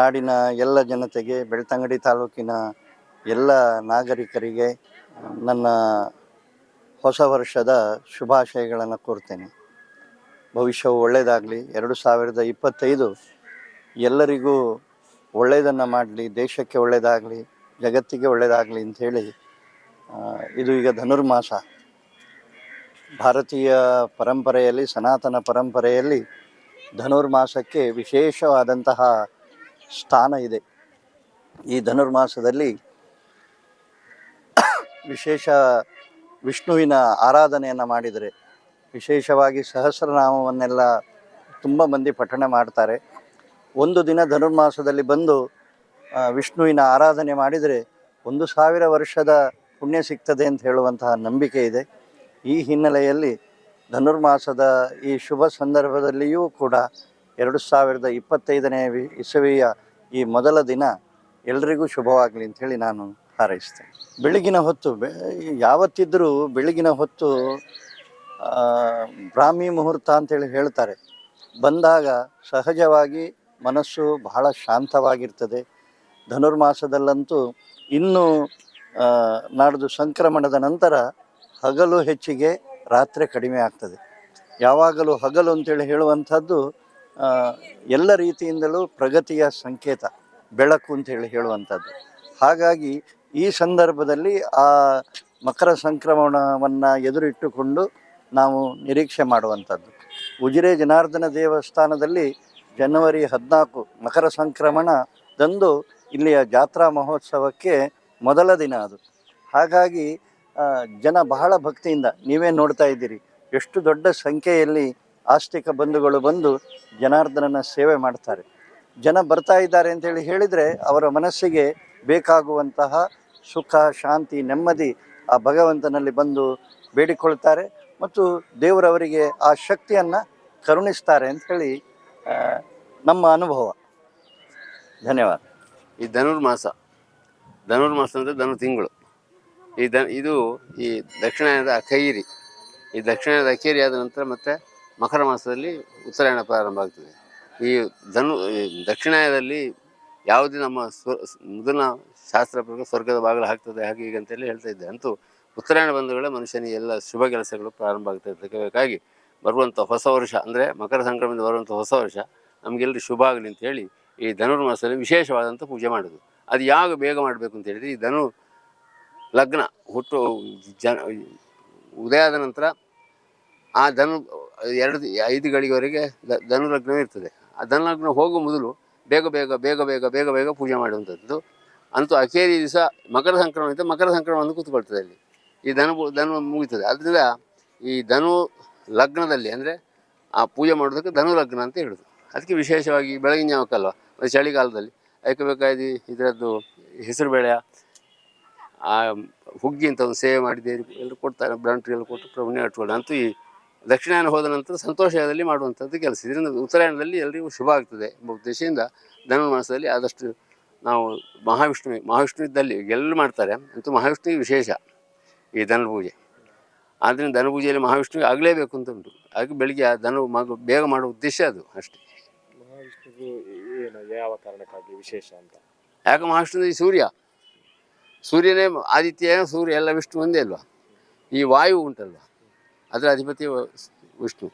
ನಾಡಿನ ಎಲ್ಲ ಜನತೆಗೆ ಬೆಳ್ತಂಗಡಿ ತಾಲೂಕಿನ ಎಲ್ಲ ನಾಗರಿಕರಿಗೆ ನನ್ನ ಹೊಸ ವರ್ಷದ ಶುಭಾಶಯಗಳನ್ನು ಕೋರ್ತೇನೆ. ಭವಿಷ್ಯವು ಒಳ್ಳೆಯದಾಗಲಿ. ಎರಡು ಸಾವಿರದ ಇಪ್ಪತ್ತೈದು ಎಲ್ಲರಿಗೂ ಒಳ್ಳೆಯದನ್ನು ಮಾಡಲಿ, ದೇಶಕ್ಕೆ ಒಳ್ಳೆಯದಾಗಲಿ, ಜಗತ್ತಿಗೆ ಒಳ್ಳೆಯದಾಗಲಿ ಅಂಥೇಳಿ ಇದು ಈಗ ಧನುರ್ಮಾಸ. ಭಾರತೀಯ ಪರಂಪರೆಯಲ್ಲಿ, ಸನಾತನ ಪರಂಪರೆಯಲ್ಲಿ ಧನುರ್ಮಾಸಕ್ಕೆ ವಿಶೇಷವಾದಂತಹ ಸ್ಥಾನ ಇದೆ. ಈ ಧನುರ್ಮಾಸದಲ್ಲಿ ವಿಶೇಷ ವಿಷ್ಣುವಿನ ಆರಾಧನೆಯನ್ನು ಮಾಡಿದರೆ, ವಿಶೇಷವಾಗಿ ಸಹಸ್ರನಾಮವನ್ನೆಲ್ಲ ತುಂಬ ಮಂದಿ ಪಠಣೆ ಮಾಡ್ತಾರೆ. ಒಂದು ದಿನ ಧನುರ್ಮಾಸದಲ್ಲಿ ಬಂದು ವಿಷ್ಣುವಿನ ಆರಾಧನೆ ಮಾಡಿದರೆ ಒಂದು ಸಾವಿರ ವರ್ಷದ ಪುಣ್ಯ ಸಿಗ್ತದೆ ಅಂತ ಹೇಳುವಂತಹ ನಂಬಿಕೆ ಇದೆ. ಈ ಹಿನ್ನೆಲೆಯಲ್ಲಿ ಧನುರ್ಮಾಸದ ಈ ಶುಭ ಸಂದರ್ಭದಲ್ಲಿಯೂ ಕೂಡ ಎರಡು ಸಾವಿರದ ಇಪ್ಪತ್ತೈದನೇ ಇಸವಿಯ ಈ ಮೊದಲ ದಿನ ಎಲ್ರಿಗೂ ಶುಭವಾಗಲಿ ಅಂಥೇಳಿ ನಾನು ಹಾರೈಸ್ತೇನೆ. ಬೆಳಗಿನ ಹೊತ್ತು ಬೆ ಯಾವತ್ತಿದ್ದರೂ ಬೆಳಗಿನ ಹೊತ್ತು ಬ್ರಾಹ್ಮಿ ಮುಹೂರ್ತ ಅಂತೇಳಿ ಹೇಳ್ತಾರೆ. ಬಂದಾಗ ಸಹಜವಾಗಿ ಮನಸ್ಸು ಬಹಳ ಶಾಂತವಾಗಿರ್ತದೆ. ಧನುರ್ಮಾಸದಲ್ಲಂತೂ ಇನ್ನೂ ನಾಡ್ದು ಸಂಕ್ರಮಣದ ನಂತರ ಹಗಲು ಹೆಚ್ಚಿಗೆ ರಾತ್ರಿ ಕಡಿಮೆ ಆಗ್ತದೆ. ಯಾವಾಗಲೂ ಹಗಲು ಅಂತೇಳಿ ಹೇಳುವಂಥದ್ದು ಎಲ್ಲ ರೀತಿಯಿಂದಲೂ ಪ್ರಗತಿಯ ಸಂಕೇತ, ಬೆಳಕು ಅಂತೇಳಿ ಹೇಳುವಂಥದ್ದು. ಹಾಗಾಗಿ ಈ ಸಂದರ್ಭದಲ್ಲಿ ಆ ಮಕರ ಸಂಕ್ರಮಣವನ್ನು ಎದುರಿಟ್ಟುಕೊಂಡು ನಾವು ನಿರೀಕ್ಷೆ ಮಾಡುವಂಥದ್ದು. ಉಜಿರೆ ಜನಾರ್ದನ ದೇವಸ್ಥಾನದಲ್ಲಿ ಜನವರಿ ಹದಿನಾಲ್ಕು ಮಕರ ಸಂಕ್ರಮಣದಂದು ಇಲ್ಲಿಯ ಜಾತ್ರಾ ಮಹೋತ್ಸವಕ್ಕೆ ಮೊದಲ ದಿನ ಅದು. ಹಾಗಾಗಿ ಜನ ಬಹಳ ಭಕ್ತಿಯಿಂದ, ನೀವೇ ನೋಡ್ತಾ ಇದ್ದೀರಿ, ಎಷ್ಟು ದೊಡ್ಡ ಸಂಖ್ಯೆಯಲ್ಲಿ ಆಸ್ತಿಕ ಬಂಧುಗಳು ಬಂದು ಜನಾರ್ದನನ ಸೇವೆ ಮಾಡ್ತಾರೆ. ಜನ ಬರ್ತಾ ಇದ್ದಾರೆ ಅಂತೇಳಿ ಹೇಳಿದರೆ ಅವರ ಮನಸ್ಸಿಗೆ ಬೇಕಾಗುವಂತಹ ಸುಖ, ಶಾಂತಿ, ನೆಮ್ಮದಿ ಆ ಭಗವಂತನಲ್ಲಿ ಬಂದು ಬೇಡಿಕೊಳ್ತಾರೆ ಮತ್ತು ದೇವರವರಿಗೆ ಆ ಶಕ್ತಿಯನ್ನು ಕರುಣಿಸ್ತಾರೆ ಅಂಥೇಳಿ ನಮ್ಮ ಅನುಭವ. ಧನ್ಯವಾದ. ಈ ಧನುರ್ಮಾಸ ಧನುರ್ಮಾಸ ಅಂದರೆ ಧನು ತಿಂಗಳು. ಈ ದ ಇದು ಈ ದಕ್ಷಿಣದ ಅಖೈರಿ. ಈ ದಕ್ಷಿಣದ ಅಖೈರಿ ಆದ ನಂತರ ಮತ್ತೆ ಮಕರ ಮಾಸದಲ್ಲಿ ಉತ್ತರಾಯಣ ಪ್ರಾರಂಭ ಆಗ್ತದೆ. ಈ ಧನು, ಈ ದಕ್ಷಿಣಾಯದಲ್ಲಿ ಯಾವುದೇ ನಮ್ಮ ಸ್ವ ಮೊದಲ ಶಾಸ್ತ್ರ ಪ್ರಕಾರ ಸ್ವರ್ಗದ ಬಾಗಿಲು ಹಾಕ್ತದೆ, ಹಾಗೆ ಹೀಗೆ ಅಂತೇಳಿ ಹೇಳ್ತಾ ಇದ್ದೆ. ಅಂತೂ ಉತ್ತರಾಯಣ ಬಂಧುಗಳೇ ಮನುಷ್ಯನಿಗೆ ಎಲ್ಲ ಶುಭ ಕೆಲಸಗಳು ಪ್ರಾರಂಭ ಆಗ್ತದೆ ಅದಕ್ಕೆ ಬೇಕಾಗಿ ಬರುವಂಥ ಹೊಸ ವರ್ಷ, ಅಂದರೆ ಮಕರ ಸಂಕ್ರಮಣದ ಬರುವಂಥ ಹೊಸ ವರ್ಷ ನಮಗೆಲ್ಲರೂ ಶುಭ ಆಗಲಿ ಅಂತ ಹೇಳಿ ಈ ಧನುರ್ಮಾಸದಲ್ಲಿ ವಿಶೇಷವಾದಂಥ ಪೂಜೆ ಮಾಡೋದು. ಅದು ಯಾವಾಗ ಬೇಗ ಮಾಡಬೇಕು ಅಂತ ಹೇಳಿದರೆ ಈ ಧನು ಲಗ್ನ ಹುಟ್ಟು ಜನ ಉದಯ ಆದ ನಂತರ ಆ ಧನು ಎರಡು ಐದು ಧನು ಲಗ್ನವೇ ಇರ್ತದೆ. ಆ ಧನುಲಗ್ನ ಹೋಗುವ ಮೊದಲು ಬೇಗ ಬೇಗ ಬೇಗ ಬೇಗ ಬೇಗ ಬೇಗ ಪೂಜೆ ಮಾಡುವಂಥದ್ದು. ಅಂತೂ ಅಕೇರಿ ದಿವಸ ಮಕರ ಸಂಕ್ರಮಣ ಇದ್ದರೆ ಮಕರ ಸಂಕ್ರಮಣ ಕೂತ್ಕೊಳ್ತದೆ ಅಲ್ಲಿ. ಈ ಧನು ಧನು ಮುಗಿತದೆ. ಅದರಿಂದ ಈ ಧನು ಲಗ್ನದಲ್ಲಿ ಅಂದರೆ ಆ ಪೂಜೆ ಮಾಡೋದಕ್ಕೆ ಧನು ಲಗ್ನ ಅಂತ ಹೇಳೋದು. ಅದಕ್ಕೆ ವಿಶೇಷವಾಗಿ ಬೆಳಗಿನ ಯಾವಕ್ಕಲ್ವ ಚಳಿಗಾಲದಲ್ಲಿ ಅದಕ್ಕೆ ಬೇಕಾದ ಇದರದ್ದು ಹೆಸರು ಬೇಳೆಯ, ಆ ಹುಗ್ಗಿ ಅಂತ ಒಂದು ಸೇವೆ ಮಾಡಿದ್ದೇವೆ ಎಲ್ಲರೂ ಕೊಡ್ತಾರೆ. ಬ್ರಾಂಟ್ರಿಗೆಲ್ಲ ಕೊಟ್ಟು ಪ್ರಭುನೇ ಅಂತೂ ಈ ದಕ್ಷಿಣಾಯನ ಹೋದ ನಂತರ ಸಂತೋಷದಲ್ಲಿ ಮಾಡುವಂಥದ್ದು ಕೆಲಸ. ಇದರಿಂದ ಉತ್ತರಾಯಣದಲ್ಲಿ ಎಲ್ಲರಿಗೂ ಶುಭ ಆಗ್ತದೆ ಎಂಬ ಉದ್ದೇಶದಿಂದ ಧನುರ್ಮಾಸದಲ್ಲಿ ಆದಷ್ಟು ನಾವು ಮಹಾವಿಷ್ಣು ಮಹಾವಿಷ್ಣು ಇದ್ದಲ್ಲಿ ಎಲ್ಲರೂ ಮಾಡ್ತಾರೆ. ಅಂತೂ ಮಹಾವಿಷ್ಣುವಿಗೆ ವಿಶೇಷ ಈ ಧನುರ್ಪೂಜೆ ಆದ್ದರಿಂದ ಧನುಪೂಜೆಯಲ್ಲಿ ಮಹಾವಿಷ್ಣುವಿಗೆ ಆಗಲೇಬೇಕು ಅಂತ ಉಂಟು. ಹಾಗೆ ಬೆಳಿಗ್ಗೆ ಆ ಧನು ಮಗು ಬೇಗ ಮಾಡೋ ಉದ್ದೇಶ ಅದು ಅಷ್ಟೇ. ಮಹಾವಿಷ್ಣುವಿಗೆ ಏನು ಯಾವ ಕಾರಣಕ್ಕಾಗಿ ವಿಶೇಷ ಅಂತ? ಯಾಕೆ ಮಹಾವಿಷ್ಣು ಈ ಸೂರ್ಯ? ಸೂರ್ಯನೇ ಆದಿತ್ಯ ಸೂರ್ಯ ಎಲ್ಲ ವಿಷ್ಣು ಒಂದೇ ಅಲ್ವಾ? ಈ ವಾಯು ಉಂಟಲ್ವಾ? ಅದರ ಅಧಿಪತಿ ವಿಷ್ಣು.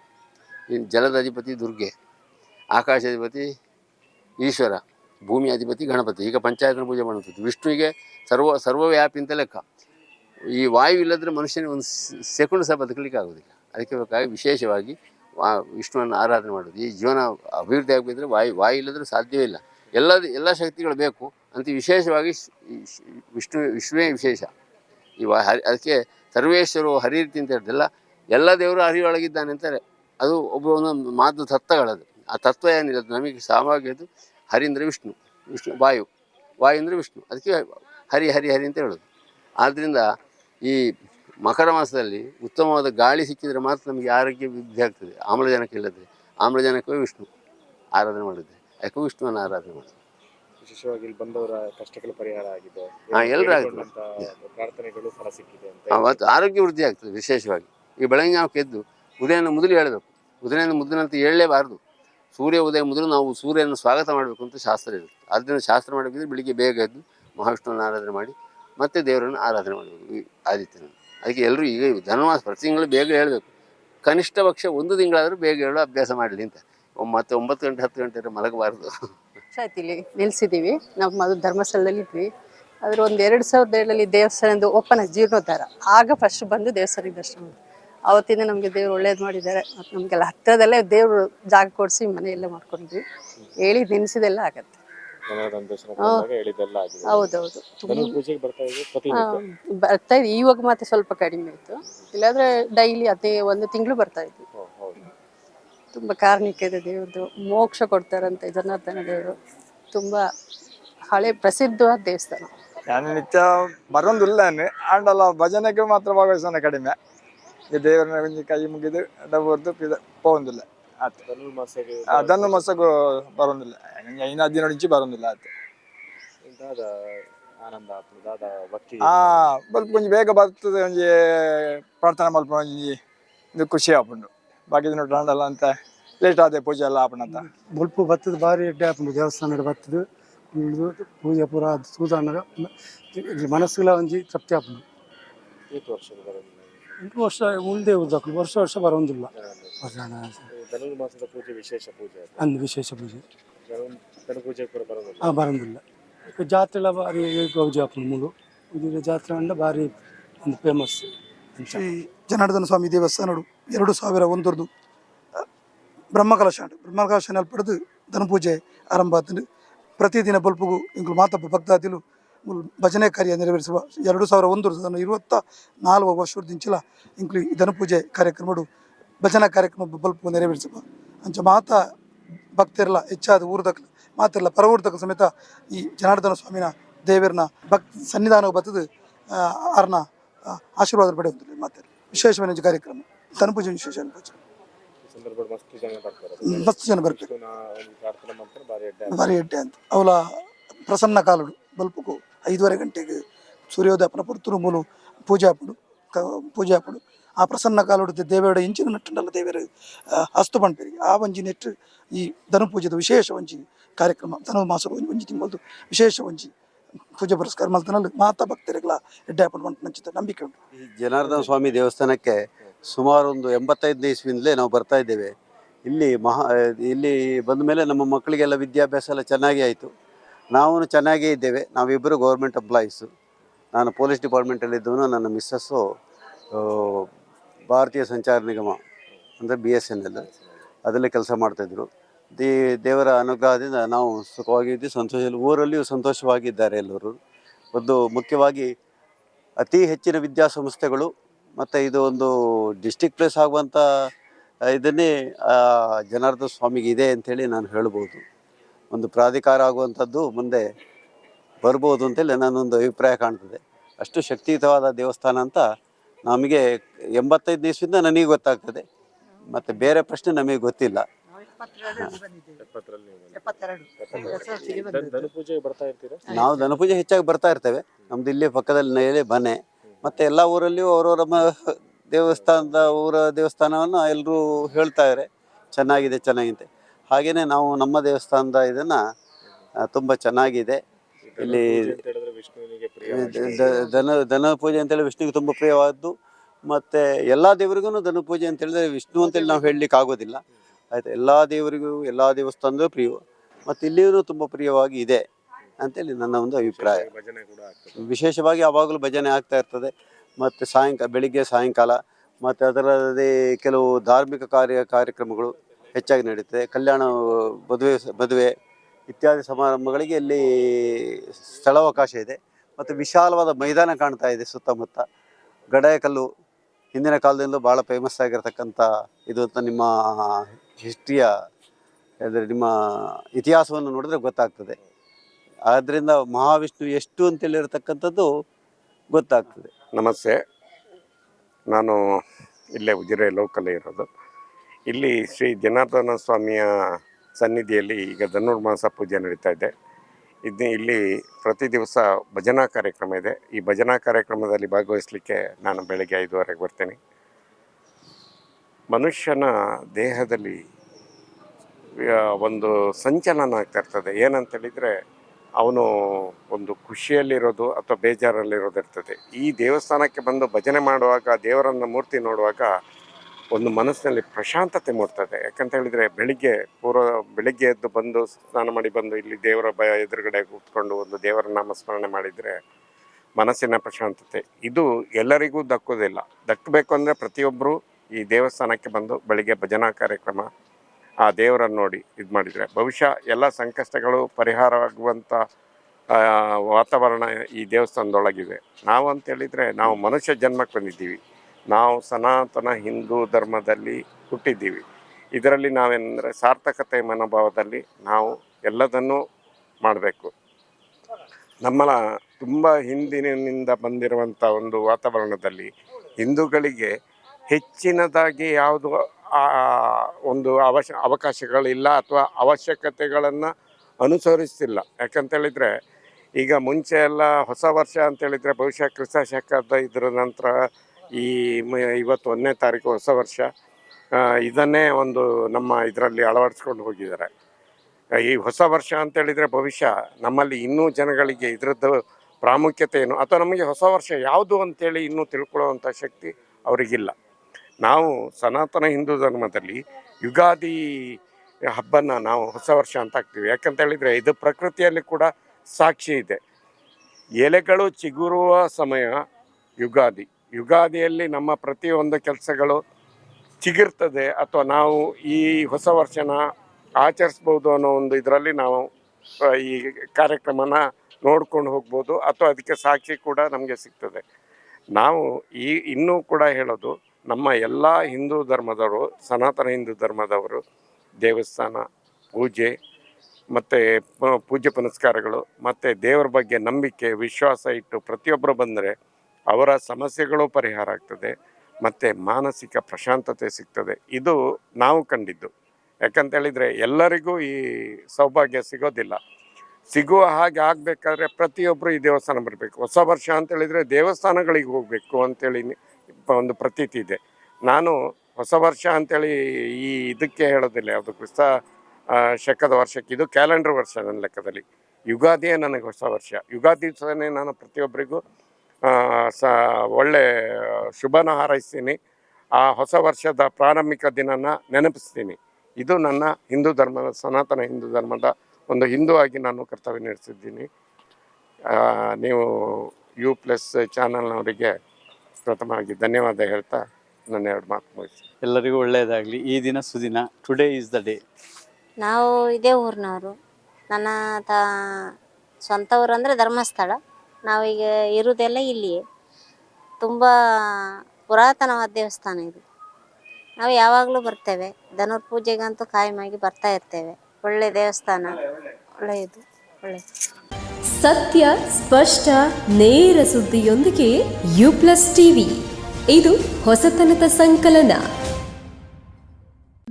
ಇನ್ನು ಜಲದ ಅಧಿಪತಿ ದುರ್ಗೆ. ಆಕಾಶಾಧಿಪತಿ ಈಶ್ವರ. ಭೂಮಿ ಅಧಿಪತಿ ಗಣಪತಿ. ಈಗ ಪಂಚಾಯತನ ಪೂಜೆ ಮಾಡುವಂಥದ್ದು. ವಿಷ್ಣುವಿಗೆ ಸರ್ವ ಸರ್ವವ್ಯಾಪಿ ಅಂತ ಲೆಕ್ಕ. ಈ ವಾಯು ಇಲ್ಲದ್ರೆ ಮನುಷ್ಯನಿಗೆ ಒಂದು ಸೆಕೆಂಡ್ ಸಹ ಬದುಕಲಿಕ್ಕೆ ಆಗೋದಿಲ್ಲ ಅದಕ್ಕೆ ಬೇಕಾಗಿ ವಿಶೇಷವಾಗಿ ವಾ, ವಿಷ್ಣುವನ್ನು ಆರಾಧನೆ ಮಾಡೋದು ಈ ಜೀವನ ಅಭಿವೃದ್ಧಿ ಆಗಬೇಕಿದ್ರೆ ವಾಯು ವಾಯು ಇಲ್ಲದ್ರೆ ಸಾಧ್ಯವೇ ಇಲ್ಲ. ಎಲ್ಲ ಎಲ್ಲ ಶಕ್ತಿಗಳು ಬೇಕು ಅಂತ ವಿಶೇಷವಾಗಿ ವಿಷ್ಣು ವಿಶ್ವೇ ವಿಶೇಷ. ಈ ವಾ, ಹರಿ, ಅದಕ್ಕೆ ಸರ್ವೇಶ್ವರು ಹರಿರ್ತಿ ಅಂತ ಹೇಳ್ದಲ್ಲ ಎಲ್ಲ ದೇವರು ಹರಿಯೊಳಗಿದ್ದಾನೆ ಅಂತಾರೆ. ಅದು ಒಬ್ಬ ಒಂದು ಮಾತು ತತ್ವಗಳದು ಆ ತತ್ವ ಏನಿಲ್ಲ ನಮಗೆ ಸಾಮಾನ್ಯದು ಹರಿ ಅಂದರೆ ವಿಷ್ಣು. ವಿಷ್ಣು ವಾಯು. ವಾಯು ಅಂದರೆ ವಿಷ್ಣು. ಅದಕ್ಕೆ ಹರಿ ಹರಿ ಹರಿ ಅಂತ ಹೇಳೋದು. ಆದ್ದರಿಂದ ಈ ಮಕರ ಮಾಸದಲ್ಲಿ ಉತ್ತಮವಾದ ಗಾಳಿ ಸಿಕ್ಕಿದರೆ ಮಾತ್ರ ನಮಗೆ ಆರೋಗ್ಯ ವೃದ್ಧಿ ಆಗ್ತದೆ. ಆಮ್ಲಜನಕ ಇಲ್ಲದೆ ಆಮ್ಲಜನಕವೇ ವಿಷ್ಣು ಆರಾಧನೆ ಮಾಡಿದ್ರೆ ಯಾಕೆ ವಿಷ್ಣುವನ್ನು ಆರಾಧನೆ ಮಾಡೋದು. ವಿಶೇಷವಾಗಿ ಇಲ್ಲಿ ಬಂದವರ ಕಷ್ಟಗಳ ಪರಿಹಾರ ಆಗಿದೆ. ಹಾಂ ಎಲ್ಲರೂ. ಪ್ರಾರ್ಥನೆಗಳು ಫಲ ಸಿಕ್ಕಿದೆ ಅಂತ ಆರೋಗ್ಯ ವೃದ್ಧಿ ಆಗ್ತದೆ ವಿಶೇಷವಾಗಿ. ಈ ಬೆಳಗ್ಗೆ ನಾವು ಕೆದ್ದು ಉದಯನ ಮೊದಲು ಹೇಳಬೇಕು. ಉದಯನ ಮುದ್ದಿನಂತ ಹೇಳಲೇಬಾರದು. ಸೂರ್ಯ ಉದಯ ಮೊದಲು ನಾವು ಸೂರ್ಯನ ಸ್ವಾಗತ ಮಾಡಬೇಕು ಅಂತ ಶಾಸ್ತ್ರ ಇರುತ್ತೆ. ಆದ್ದರಿಂದ ಶಾಸ್ತ್ರ ಮಾಡಬೇಕಿದ್ರೆ ಬೆಳಿಗ್ಗೆ ಬೇಗ ಎದ್ದು ಮಹಾವಿಷ್ಣುವನ್ನು ಆರಾಧನೆ ಮಾಡಿ ಮತ್ತೆ ದೇವರನ್ನು ಆರಾಧನೆ ಮಾಡಬೇಕು. ಆದಿತ್ಯನ. ಅದಕ್ಕೆ ಎಲ್ಲರೂ ಈಗ ಧನುರ್ಮಾಸ ಪ್ರತಿ ತಿಂಗಳು ಬೇಗ ಹೇಳಬೇಕು. ಕನಿಷ್ಠ ಪಕ್ಷ ಒಂದು ತಿಂಗಳಾದರೂ ಬೇಗ ಹೇಳೋ ಅಭ್ಯಾಸ ಮಾಡಲಿ ಅಂತ. ಮತ್ತೆ ಒಂಬತ್ತು ಗಂಟೆ, ಹತ್ತು ಗಂಟೆ ಮಲಗಬಾರ್ದು. ಆಯ್ತು ಇಲ್ಲಿ ನಿಲ್ಲಿಸಿದ್ದೀವಿ ನಾವು ಮೊದಲು ಧರ್ಮಸ್ಥಳದಲ್ಲಿ ಇದ್ವಿ ಆದರೆ ಒಂದು ಎರಡು ಸಾವಿರದ ಏಳರಲ್ಲಿ ದೇವಸ್ಥಾನದ ಓಪನ್ ಜೀರ್ಣೋದ್ಧಾರ. ಆಗ ಫಸ್ಟ್ ಬಂದು ದೇವಸ್ಥಾನಕ್ಕೆ ದರ್ಶನ ಆವತ್ತಿಂದ ನಮಗೆ ದೇವ್ರು ಒಳ್ಳೇದು ಮಾಡಿದ್ದಾರೆ. ಮತ್ತು ನಮಗೆಲ್ಲ ಹತ್ತಿರದಲ್ಲೇ ದೇವರು ಜಾಗ ಕೊಡಿಸಿ ಮನೆಯಲ್ಲೇ ಮಾಡ್ಕೊಂಡ್ವಿ ಹೇಳಿ ನೆನೆಸಿದೆಲ್ಲ ಆಗತ್ತೆ. ಜನಾರ್ದನ ದರ್ಶನ ಬಂದಾಗ ಹೇಳಿದ್ದೆಲ್ಲ ಆಗಿದೆ. ಹೌದೌದು. ಬರ್ತಾ ಇದ್ವಿ. ಇವಾಗ ಮತ್ತೆ ಸ್ವಲ್ಪ ಕಡಿಮೆ ಆಯ್ತು. ಇಲ್ಲಾಂದ್ರೆ ಡೈಲಿ ಅದೇ ಒಂದು ತಿಂಗಳು ಬರ್ತಾ ಇದ್ವಿ. ತುಂಬ ಕಾರ್ಣಿಕ ಇದೆ ದೇವ್ರದ್ದು. ಮೋಕ್ಷ ಕೊಡ್ತಾರಂತೆ ಜನಾರ್ದನ ದೇವರು. ತುಂಬಾ ಹಳೆ ಪ್ರಸಿದ್ಧವಾದ ದೇವಸ್ಥಾನ. ನಾನು ನಿತ್ಯ ಬರೋದಿಲ್ಲ ಆಂಡಲ್ಲ ಭಜನೆಗೆ ಮಾತ್ರ ಭಾಗವಹಿಸೋಣ ಕಡಿಮೆ. ಈ ದೇವರನ್ನ ಒಂಜಿ ಕೈ ಮುಗಿದು ಡಬ್ಬರ್ದು ಪಿದ ಪೋಂದಿಲ್ಲ ಆತ. ಧನುರ್ಮಾಸಗೆ ಅದನ್ನು ಮಸಗು ಬರೋದಿಲ್ಲ. ಐನ ಹದಿನೇಳು ಇಂಚು ಬರೋದಿಲ್ಲ ಆತ. ಇಂತಾದ ಆನಂದ ಆತ್ಮದಾದ ಭಕ್ತಿ ಆ ಸ್ವಲ್ಪ ಕೊಂಚ ಬೇಗ ಬರ್ತದೆ ಒಂಜಿ ಪ್ರಾರ್ಥನೆ ಮಲ್ಪ ಒಂಜಿ ಇದು ಖುಷಿ ಆಪುಂಡು. ಬಾಕಿ ದಿನ ಡಾಂಡಲ್ಲ ಅಂತ ಲೇಟ್ ಆದ ಪೂಜೆ ಎಲ್ಲ ಆಪುಂಡು ಅಂತ. ಬಲ್ಪು ಬತ್ತದ ಭಾರಿ ಎಡ್ಡೆ ಆಪುಂಡು ದೇವಸ್ಥಾನ ಬತ್ತದು. ಉಳ್ದು ಪೂಜೆ ಪೂರ ಅದು ಸೂದಾನಗ ಮನಸ್ಸುಲ ಒಂಜಿ ತೃಪ್ತಿ ಆಪುಂಡು. ಎಷ್ಟು ವರ್ಷದ ಬರೋದಿಲ್ಲ ಎಂಟು ವರ್ಷ ಮುಂದೆ ಉಳ್ದಕ್ಲು ವರ್ಷ ವರ್ಷ ಬರೋದಿಲ್ಲ ಧನುರ್ಮಾಸದ ಪೂಜೆ ವಿಶೇಷ ಪೂಜೆ ಅದು? ಅಂದು ವಿಶೇಷ ಪೂಜೆ. ಧನು ಧನು ಕೂಡ ಬರೋದಿಲ್ಲ? ಆ ಬರೋದಿಲ್ಲ ಈಗ ಭಾರಿ ಗೌಜಿ ಹಾಕೊಂಡು ಮುಳು ಉಜಿರೆ ಜಾತ್ರೆ ಅಂಡ ಭಾರಿ ಒಂದು ಫೇಮಸ್ ಶ್ರೀ ಜನಾರ್ದನ ಸ್ವಾಮಿ ದೇವಸ್ಥಾನಡು ಎರಡು ಸಾವಿರ ಒಂದರದು ಬ್ರಹ್ಮಕಲಶ ಉಂಟು. ಬ್ರಹ್ಮಕಲಶ ಪಡೆದು ಧನಪೂಜೆ ಆರಂಭ ಆತಂಡು ಪ್ರತಿದಿನ ಬಲ್ಪುಗು ಇಂಕ್ಲು ಮಾತಪ್ಪ ಭಕ್ತಾದಿಲು ಮುಲ್ ಭಜನೆ ಕಾರ್ಯ ನೆರವೇರಿಸುವ ಎರಡು ಸಾವಿರ ಒಂದು ಇರುವತ್ತ ನಾಲ್ಕು ವರ್ಷದಿಂಚಿಲ ಇಂಕ್ಲಿ ಈ ಧನಪೂಜೆ ಕಾರ್ಯಕ್ರಮಡು ಭಜನಾ ಕಾರ್ಯಕ್ರಮ ಬಲ್ಪ ನೆರವೇರಿಸುವ. ಅಂಚ ಮಾತ ಭಕ್ತಿರಲ್ಲ ಹೆಚ್ಚಾದ ಊರ್ದಕ್ಲು ಮಾತಿರಲ್ಲ ಪರವೂರ್ದಕ ಸಮೇತ ಈ ಜನಾರ್ದನ ಸ್ವಾಮಿನ ದೇವರನ್ನ ಭಕ್ ಸನ್ನಿಧಾನ ಬತ್ತದು ಅರ್ನ ಆಶೀರ್ವಾದ ಪಡೆಯುತ್ತದೆ ಮಾತಾಡಿ ವಿಶೇಷమైన ಕಾರ್ಯಕ್ರಮ. ಧನಪೂಜೆ ವಿಶೇಷ ಅನ್ಪೂಜೆ ಮಸ್ತ್ ಜನ ಬರ್ತಾರೆ. ಭಾರಿ ಅಡ್ಡ ಅಂತ. ಅವಲ ಪ್ರಸನ್ನ ಕಾಲುಡು ಬಲ್ಪಕು ಐದುವರೆ ಗಂಟೆಗೆ ಸೂರ್ಯೋದಯಪನ ಪುರ್ತುರು ಮೂಲು ಪೂಜೆ ಹಾಪುಡು ಕ ಪೂಜಾಪುಡು ಆ ಪ್ರಸನ್ನ ಕಾಲುಡು ದೇವೇಡ ಇಂಚಿನ ನಟ್ಟುಂಡಲ್ಲ ದೇವೇರ ಅಸ್ತು ಪಂಪೆರಿಗೆ ಆ ಒಂಜಿ ನೆಟ್ಟು, ಈ ಧನು ಪೂಜೆದ ವಿಶೇಷ ಒಂಜಿ ಕಾರ್ಯಕ್ರಮ. ಧನು ಮಾಸ ಒಂಜಿ ತಿಂಗಳದು ವಿಶೇಷ ಒಂಜಿ ಪೂಜೆ ಪುರಸ್ಕಾರ. ಮಲ್ತನಲ್ಲಿ ಮಾತಾ ಭಕ್ತರಿಗೆಲ್ಲ ಎಡ್ಡೆ ಹಾಪುಡು ಮಂಟ ನಂಚಿದ ನಂಬಿಕೆ ಉಂಟು. ಈ ಜನಾರ್ದನ ಸ್ವಾಮಿ ದೇವಸ್ಥಾನಕ್ಕೆ ಸುಮಾರು ಒಂದು ಎಂಬತ್ತೈದನೇ ಇಸ್ವಿಯಿಂದಲೇ ನಾವು ಬರ್ತಾ ಇದ್ದೇವೆ. ಇಲ್ಲಿ ಮಹಾ, ಇಲ್ಲಿ ಬಂದ ಮೇಲೆ ನಮ್ಮ ಮಕ್ಕಳಿಗೆಲ್ಲ ವಿದ್ಯಾಭ್ಯಾಸ ಎಲ್ಲ ಚೆನ್ನಾಗಿ ಆಯಿತು. ನಾವು ಚೆನ್ನಾಗೇ ಇದ್ದೇವೆ. ನಾವಿಬ್ಬರು ಗೌರ್ಮೆಂಟ್ ಎಂಪ್ಲಾಯೀಸು ನಾನು ಪೊಲೀಸ್ ಡಿಪಾರ್ಟ್ಮೆಂಟಲ್ಲಿದ್ದವನು ನನ್ನ ಮಿಸ್ಸಸ್ಸು ಭಾರತೀಯ ಸಂಚಾರ ನಿಗಮ, ಅಂದರೆ ಬಿ ಎಸ್ ಎನ್ ಎಲ್ ಅದರಲ್ಲೇ ಕೆಲಸ ಮಾಡ್ತಾಯಿದ್ರು ದೇ, ದೇವರ ಅನುಗ್ರಹದಿಂದ ನಾವು ಸುಖವಾಗಿದ್ದು ಸಂತೋಷ, ಊರಲ್ಲಿಯೂ ಸಂತೋಷವಾಗಿದ್ದಾರೆ ಎಲ್ಲರೂ. ಒಂದು ಮುಖ್ಯವಾಗಿ ಅತಿ ಹೆಚ್ಚಿನ ವಿದ್ಯಾಸಂಸ್ಥೆಗಳು ಮತ್ತು ಇದು ಒಂದು ಡಿಸ್ಟಿಕ್ ಪ್ಲೇಸ್ ಆಗುವಂಥ ಇದನ್ನೇ ಜನಾರ್ದನ ಸ್ವಾಮಿಗೆ ಇದೆ ಅಂಥೇಳಿ ನಾನು ಹೇಳ್ಬೋದು. ಒಂದು ಪ್ರಾಧಿಕಾರ ಆಗುವಂಥದ್ದು ಮುಂದೆ ಬರ್ಬೋದು ಅಂತೇಳಿ ನನ್ನೊಂದು ಅಭಿಪ್ರಾಯ ಕಾಣ್ತದೆ. ಅಷ್ಟು ಶಕ್ತಿಯುತವಾದ ದೇವಸ್ಥಾನ ಅಂತ ನಮಗೆ ಎಂಬತ್ತೈದು ದಿವಸದಿಂದ ನನಗೆ ಗೊತ್ತಾಗ್ತದೆ. ಮತ್ತು ಬೇರೆ ಪ್ರಶ್ನೆ ನಮಗೆ ಗೊತ್ತಿಲ್ಲ. ನೀವು ಧನಪೂಜೆ ಹೆಚ್ಚಾಗಿ ಬರ್ತಾ ಇರ್ತೇವೆ. ನಮ್ದು ಇಲ್ಲಿ ಪಕ್ಕದಲ್ಲಿ ನೆಲೆ ಮನೆ ಮತ್ತು ಎಲ್ಲ ಊರಲ್ಲಿಯೂ ಅವರವರ ದೇವಸ್ಥಾನದ ಊರ ದೇವಸ್ಥಾನವನ್ನು ಎಲ್ಲರೂ ಹೇಳ್ತಾರೆ ಚೆನ್ನಾಗಿದೆ ಚೆನ್ನಾಗಿದೆ. ಹಾಗೆಯೇ ನಾವು ನಮ್ಮ ದೇವಸ್ಥಾನದ ಇದನ್ನು ತುಂಬ ಚೆನ್ನಾಗಿದೆ. ಇಲ್ಲಿ ದನ ದನ ಪೂಜೆ ಅಂತೇಳಿ ವಿಷ್ಣುವಿಗೆ ತುಂಬ ಪ್ರಿಯವಾದ್ದು ಮತ್ತು ಎಲ್ಲ ದೇವರಿಗೂ ದನ ಪೂಜೆ ಅಂತ ಹೇಳಿದ್ರೆ ವಿಷ್ಣು ಅಂತೇಳಿ ನಾವು ಹೇಳಲಿಕ್ಕೆ ಆಗೋದಿಲ್ಲ. ಆಯ್ತು ಎಲ್ಲ ದೇವರಿಗೂ ಎಲ್ಲ ದೇವಸ್ಥಾನದ ಪ್ರಿಯ ಮತ್ತು ಇಲ್ಲಿಯೂ ತುಂಬ ಪ್ರಿಯವಾಗಿ ಇದೆ ಅಂತೇಳಿ ನನ್ನ ಒಂದು ಅಭಿಪ್ರಾಯ. ವಿಶೇಷವಾಗಿ ಯಾವಾಗಲೂ ಭಜನೆ ಆಗ್ತಾ ಇರ್ತದೆ. ಮತ್ತು ಸಾಯಂಕಾಲ ಬೆಳಿಗ್ಗೆ ಸಾಯಂಕಾಲ ಮತ್ತು ಅದರದೇ ಕೆಲವು ಧಾರ್ಮಿಕ ಕಾರ್ಯ ಕಾರ್ಯಕ್ರಮಗಳು ಹೆಚ್ಚಾಗಿ ನಡೀತದೆ. ಕಲ್ಯಾಣ ಮದುವೆ ಮದುವೆ ಇತ್ಯಾದಿ ಸಮಾರಂಭಗಳಿಗೆ ಇಲ್ಲಿ ಸ್ಥಳಾವಕಾಶ ಇದೆ. ಮತ್ತು ವಿಶಾಲವಾದ ಮೈದಾನ ಕಾಣ್ತಾ ಇದೆ ಸುತ್ತಮುತ್ತ. ಗಡಾಯಕಲ್ಲು ಹಿಂದಿನ ಕಾಲದಿಂದಲೂ ಭಾಳ ಫೇಮಸ್ ಆಗಿರತಕ್ಕಂಥ ಇದು ಅಂತ ನಿಮ್ಮ ಹಿಸ್ಟ್ರಿಯ ಅಂದರೆ ನಿಮ್ಮ ಇತಿಹಾಸವನ್ನು ನೋಡಿದ್ರೆ ಗೊತ್ತಾಗ್ತದೆ. ಆದ್ದರಿಂದ ಮಹಾವಿಷ್ಣು ಎಷ್ಟು ಅಂತೇಳಿರ್ತಕ್ಕಂಥದ್ದು ಗೊತ್ತಾಗ್ತದೆ. ನಮಸ್ತೆ. ನಾನು ಇಲ್ಲೇ ಉಜಿರೆ ಲೋಕಲ್ಲೇ ಇರೋದು. ಇಲ್ಲಿ ಶ್ರೀ ಜನಾರ್ದನ ಸ್ವಾಮಿಯ ಸನ್ನಿಧಿಯಲ್ಲಿ ಈಗ ಧನುರ್ಮಾಸ ಪೂಜೆ ನಡೀತಾ ಇದೆ. ಇದನ್ನ ಇಲ್ಲಿ ಪ್ರತಿ ದಿವಸ ಭಜನಾ ಕಾರ್ಯಕ್ರಮ ಇದೆ. ಈ ಭಜನಾ ಕಾರ್ಯಕ್ರಮದಲ್ಲಿ ಭಾಗವಹಿಸಲಿಕ್ಕೆ ನಾನು ಬೆಳಗ್ಗೆ ಐದುವರೆಗೆ ಬರ್ತೇನೆ. ಮನುಷ್ಯನ ದೇಹದಲ್ಲಿ ಒಂದು ಸಂಚಲನ ಆಗ್ತಾ ಇರ್ತದೆ. ಏನಂತ ಹೇಳಿದರೆ ಅವನು ಒಂದು ಖುಷಿಯಲ್ಲಿರೋದು ಅಥವಾ ಬೇಜಾರಲ್ಲಿರೋದು ಇರ್ತದೆ. ಈ ದೇವಸ್ಥಾನಕ್ಕೆ ಬಂದು ಭಜನೆ ಮಾಡುವಾಗ, ದೇವರನ್ನ ಮೂರ್ತಿ ನೋಡುವಾಗ ಒಂದು ಮನಸ್ಸಿನಲ್ಲಿ ಪ್ರಶಾಂತತೆ ಮೂಡ್ತದೆ. ಯಾಕಂತ ಹೇಳಿದರೆ ಬೆಳಿಗ್ಗೆ ಪೂರ್ವ ಬೆಳಿಗ್ಗೆ ಎದ್ದು ಬಂದು ಸ್ನಾನ ಮಾಡಿ ಬಂದು ಇಲ್ಲಿ ದೇವರ ಬ ಎದುರುಗಡೆ ಕೂತ್ಕೊಂಡು ಒಂದು ದೇವರ ನಾಮಸ್ಮರಣೆ ಮಾಡಿದರೆ ಮನಸ್ಸಿನ ಪ್ರಶಾಂತತೆ. ಇದು ಎಲ್ಲರಿಗೂ ದಕ್ಕುವುದಿಲ್ಲ. ದಕ್ಕಬೇಕು ಅಂದರೆ ಪ್ರತಿಯೊಬ್ಬರು ಈ ದೇವಸ್ಥಾನಕ್ಕೆ ಬಂದು ಬೆಳಿಗ್ಗೆ ಭಜನಾ ಕಾರ್ಯಕ್ರಮ, ಆ ದೇವರನ್ನು ನೋಡಿ ಇದು ಮಾಡಿದರೆ. ಬಹುಶಃ ಎಲ್ಲ ಸಂಕಷ್ಟಗಳು ಪರಿಹಾರವಾಗುವಂಥ ವಾತಾವರಣ ಈ ದೇವಸ್ಥಾನದೊಳಗಿದೆ. ನಾವು ಅಂತ ಹೇಳಿದರೆ ನಾವು ಮನುಷ್ಯ ಜನ್ಮಕ್ಕೆ ಬಂದಿದ್ದೀವಿ. ನಾವು ಸನಾತನ ಹಿಂದೂ ಧರ್ಮದಲ್ಲಿ ಹುಟ್ಟಿದ್ದೀವಿ. ಇದರಲ್ಲಿ ನಾವೇನೆಂದರೆ ಸಾರ್ಥಕತೆ ಮನೋಭಾವದಲ್ಲಿ ನಾವು ಎಲ್ಲದನ್ನೂ ಮಾಡಬೇಕು. ನಮ್ಮ ತುಂಬ ಹಿಂದಿನಿಂದ ಬಂದಿರುವಂಥ ಒಂದು ವಾತಾವರಣದಲ್ಲಿ ಹಿಂದೂಗಳಿಗೆ ಹೆಚ್ಚಿನದಾಗಿ ಯಾವುದು ಒಂದು ಅವಶ, ಅವಕಾಶಗಳಿಲ್ಲ ಅಥವಾ ಅವಶ್ಯಕತೆಗಳನ್ನು ಅನುಸರಿಸ್ತಿಲ್ಲ. ಯಾಕಂತೇಳಿದರೆ ಈಗ ಮುಂಚೆ ಎಲ್ಲ ಹೊಸ ವರ್ಷ ಅಂತೇಳಿದರೆ ಬಹುಶಃ ಕ್ರಿಸ್ತ ಶಕದ ಇದ್ರ ನಂತರ ಈ ಮ- ಇವತ್ತು ಒಂದನೇ ತಾರೀಕು ಹೊಸ ವರ್ಷ ಇದನ್ನೇ ಒಂದು ನಮ್ಮ ಇದರಲ್ಲಿ ಅಳವಡಿಸ್ಕೊಂಡು ಹೋಗಿದ್ದಾರೆ. ಈ ಹೊಸ ವರ್ಷ ಅಂತೇಳಿದರೆ ಭವಿಷ್ಯ, ನಮ್ಮಲ್ಲಿ ಇನ್ನೂ ಜನಗಳಿಗೆ ಇದರದ್ದು ಪ್ರಾಮುಖ್ಯತೆ ಏನು, ಅಥವಾ ನಮಗೆ ಹೊಸ ವರ್ಷ ಯಾವುದು ಅಂತೇಳಿ ಇನ್ನೂ ತಿಳ್ಕೊಳ್ಳುವಂಥ ಶಕ್ತಿ ಅವರಿಗಿಲ್ಲ. ನಾವು ಸನಾತನ ಹಿಂದೂ ಧರ್ಮದಲ್ಲಿ ಯುಗಾದಿ ಹಬ್ಬನ ನಾವು ಹೊಸ ವರ್ಷ ಅಂತ ಹಾಕ್ತೀವಿ. ಯಾಕಂತ ಹೇಳಿದರೆ ಇದು ಪ್ರಕೃತಿಯಲ್ಲಿ ಕೂಡ ಸಾಕ್ಷಿ ಇದೆ. ಎಲೆಗಳು ಚಿಗುರುವ ಸಮಯ ಯುಗಾದಿ. ಯುಗಾದಿಯಲ್ಲಿ ನಮ್ಮ ಪ್ರತಿಯೊಂದು ಕೆಲಸಗಳು ಚಿಗಿರ್ತದೆ ಅಥವಾ ನಾವು ಈ ಹೊಸ ವರ್ಷನ ಆಚರಿಸ್ಬೋದು ಅನ್ನೋ ಒಂದು ಇದರಲ್ಲಿ ನಾವು ಈ ಕಾರ್ಯಕ್ರಮನ ನೋಡ್ಕೊಂಡು ಹೋಗ್ಬೋದು ಅಥವಾ ಅದಕ್ಕೆ ಸಾಕ್ಷಿ ಕೂಡ ನಮಗೆ ಸಿಗ್ತದೆ. ನಾವು ಈ ಇನ್ನೂ ಕೂಡ ಹೇಳೋದು, ನಮ್ಮ ಎಲ್ಲ ಹಿಂದೂ ಧರ್ಮದವರು, ಸನಾತನ ಹಿಂದೂ ಧರ್ಮದವರು, ದೇವಸ್ಥಾನ, ಪೂಜೆ, ಮತ್ತು ಪೂಜೆ ಪುನಸ್ಕಾರಗಳು, ಮತ್ತು ದೇವರ ಬಗ್ಗೆ ನಂಬಿಕೆ, ವಿಶ್ವಾಸ ಇಟ್ಟು ಪ್ರತಿಯೊಬ್ಬರು ಬಂದರೆ ಅವರ ಸಮಸ್ಯೆಗಳು ಪರಿಹಾರ ಆಗ್ತದೆ, ಮತ್ತು ಮಾನಸಿಕ ಪ್ರಶಾಂತತೆ ಸಿಗ್ತದೆ. ಇದು ನಾವು ಕಂಡಿದ್ದು. ಯಾಕಂತ ಹೇಳಿದರೆ ಎಲ್ಲರಿಗೂ ಈ ಸೌಭಾಗ್ಯ ಸಿಗೋದಿಲ್ಲ. ಸಿಗುವ ಹಾಗೆ ಆಗಬೇಕಾದ್ರೆ ಪ್ರತಿಯೊಬ್ಬರು ಈ ದೇವಸ್ಥಾನ ಬರಬೇಕು. ಹೊಸ ವರ್ಷ ಅಂತೇಳಿದರೆ ದೇವಸ್ಥಾನಗಳಿಗೆ ಹೋಗಬೇಕು ಅಂತೇಳಿ ಒಂದು ಪ್ರತೀತಿ ಇದೆ. ನಾನು ಹೊಸ ವರ್ಷ ಅಂತೇಳಿ ಈ ಇದಕ್ಕೆ ಹೇಳೋದಿಲ್ಲ. ಯಾವುದು ಕ್ರಿಸ್ತ ಶಕದ ವರ್ಷಕ್ಕೆ, ಇದು ಕ್ಯಾಲೆಂಡರ್ ವರ್ಷ ನನ್ನ ಲೆಕ್ಕದಲ್ಲಿ. ಯುಗಾದಿಯೇ ನನಗೆ ಹೊಸ ವರ್ಷ. ಯುಗಾದಿ ನಾನು ಪ್ರತಿಯೊಬ್ಬರಿಗೂ ಸ ಒಳ್ಳೆ ಶುಭನ ಹಾರೈಸ್ತೀನಿ. ಆ ಹೊಸ ವರ್ಷದ ಪ್ರಾರಂಭಿಕ ದಿನನ ನೆನಪಿಸ್ತೀನಿ. ಇದು ನನ್ನ ಹಿಂದೂ ಧರ್ಮದ ಸನಾತನ ಹಿಂದೂ ಧರ್ಮದ ಒಂದು ಹಿಂದೂ ಆಗಿ ನಾನು ಕರ್ತವ್ಯ ನಡೆಸಿದ್ದೀನಿ. ಆ, ನೀವು ಯು ಪ್ಲಸ್ ಚಾನಲ್ನವರಿಗೆ ಪ್ರಥಮವಾಗಿ ಧನ್ಯವಾದ ಹೇಳ್ತಾ ನನ್ನ ಎರಡು ಮಾತು ಮುಗಿಸಿ ಎಲ್ಲರಿಗೂ ಒಳ್ಳೆಯದಾಗಲಿ. ಈ ದಿನ ಸುದಿನ. ಟುಡೇ ಈಸ್ ದ ಡೇ ನಾವು ಇದೇ ಊರಿನವರು. ನನ್ನ ತ ಸ್ವಂತ ಊರು ಅಂದರೆ ಧರ್ಮಸ್ಥಳ. ನಾವೀಗ ಇರುವುದೆಲ್ಲ ಇಲ್ಲಿಯೇ. ತುಂಬ ಪುರಾತನವಾದ ದೇವಸ್ಥಾನ ಇದು. ನಾವು ಯಾವಾಗಲೂ ಬರ್ತೇವೆ. ಧನುರ್ ಪೂಜೆಗಂತೂ ಕಾಯಮಾಗಿ ಬರ್ತಾ ಇರ್ತೇವೆ. ಒಳ್ಳೆ ದೇವಸ್ಥಾನ. ಒಳ್ಳೆಯದು. ಒಳ್ಳೆ ಸತ್ಯ, ಸ್ಪಷ್ಟ, ನೇರ ಸುದ್ದಿಯೊಂದಿಗೆ ಯು ಪ್ಲಸ್ ಟಿವಿ. ಇದು ಹೊಸತನದ ಸಂಕಲನ.